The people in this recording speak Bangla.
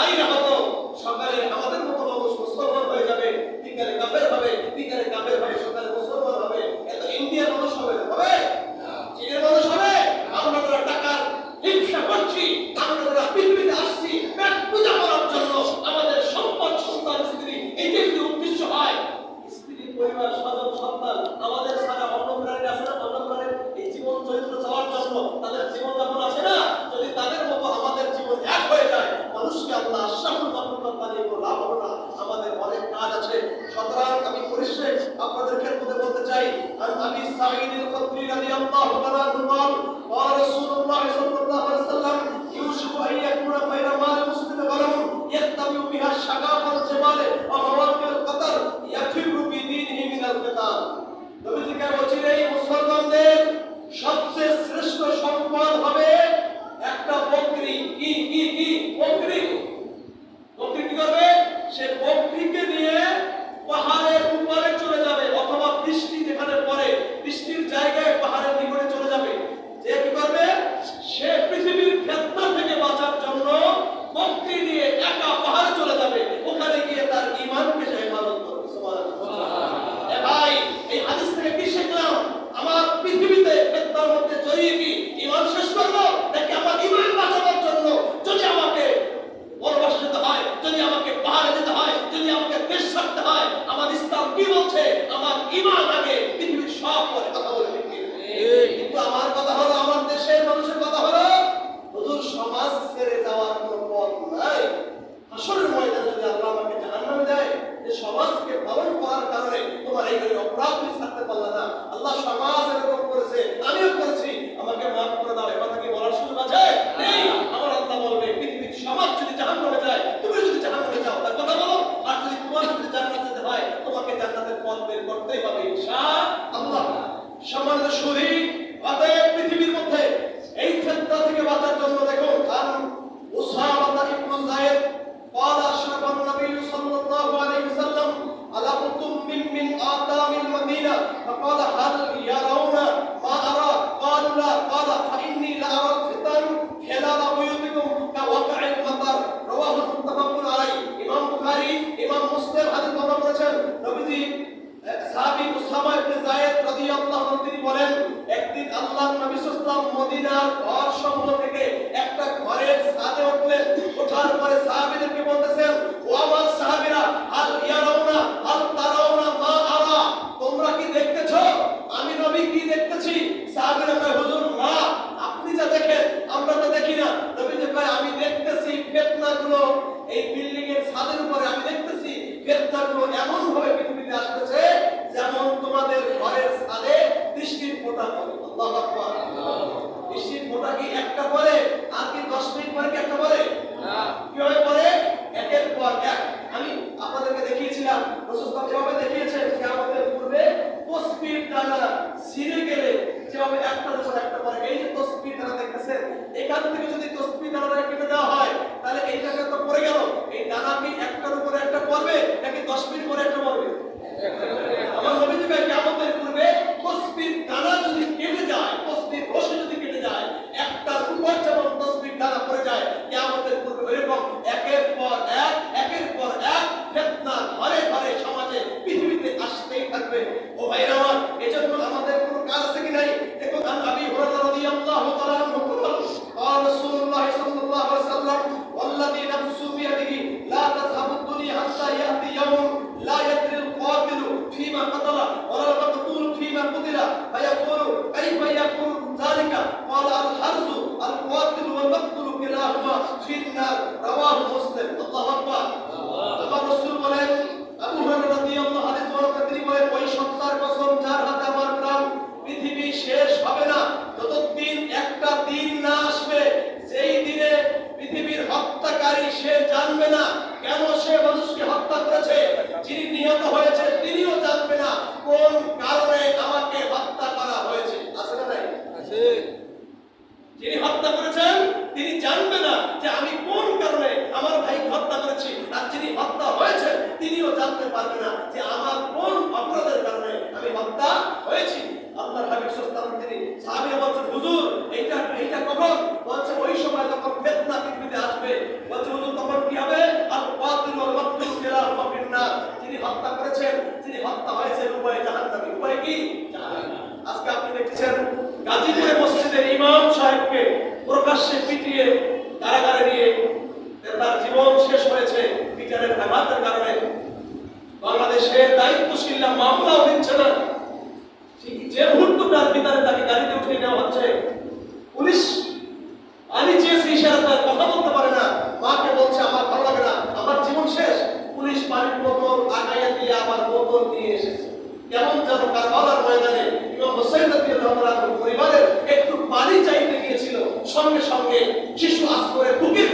তাই না হতো। সকালে আমাদের أبي سعيد الخدري رضي الله تعالى عنه قال অপরাধগুলি ছাড়তে পারলাম না। আল্লাহ সমাজ এরকম করেছে, আমিও করেছি। আমাকে মাফ করে দাও, এবার থেকে বলার সুযোগ আছে? নেই। আমার আল্লাহ বলবে, পৃথিবীর সমাজ যদি জাহান করে যায়, তুমি যদি জাহান করে যাও, তার কথা বলো। আর যদি তোমার যদি জান্নাত যেতে হয়, তোমাকে জান্নাতের পথ বের করতেই হবে ইনশাআল্লাহ সম্মানিত শরীর অতএব পৃথিবীর মধ্যে এই ক্ষেত্র থেকে বাঁচার জন্য দেখো কারণ উসামা ইবনে যায়েদ قال মদিনার ঘর সমূহ থেকে একটা ঘরের ছাদে উঠলেন ওঠার পরে সাহাবিদেরকে বলতেছেন, ও আমার সাহাবিরা আল ইয়ারাউনা আল তারাউনা মা আরা, তোমরা কি দেখতেছো? আমি নবী কি দেখতেছি? সাহাবিরা কয়, হুজুর না আপনি যা দেখেন, আমরা তা দেখি না। নবী যে কয়, আমি দেখতেছি ফেতনাগুলো, এই বিল্ডিং এর ছাদের উপরে আমি দেখতেছি ফেতনাগুলো এমন ভাবে পৃথিবীতে আসতেছে যেমন তোমাদের ঘরের ছাদে বৃষ্টির ফোঁটা পড়ে। আল্লাহ থেকে যদি পিটিয়ে, কারাগারে নিয়ে তার জীবন শেষ হয়েছে বিচারের হেমাতের কারণে। বাংলাদেশে দায়িত্বশীলরা মামলাও দিচ্ছে না। যে মুহূর্ত তার তাকে গাড়িতে উঠিয়ে নেওয়া হচ্ছে, পুলিশ আমি চেয়েছি ইশারা তার কথা বলতে পারে না। মাকে বলছে, আমার ভালো লাগে না, আমার জীবন শেষ। পুলিশ পানির বোতল আগাইয়া দিয়ে আমার বোতল নিয়ে এসেছে। কেমন যেন কারবালার ময়দানে ইমাম হোসেন রাদিয়াল্লাহু সঙ্গে সঙ্গে শিশু আসরে বুকের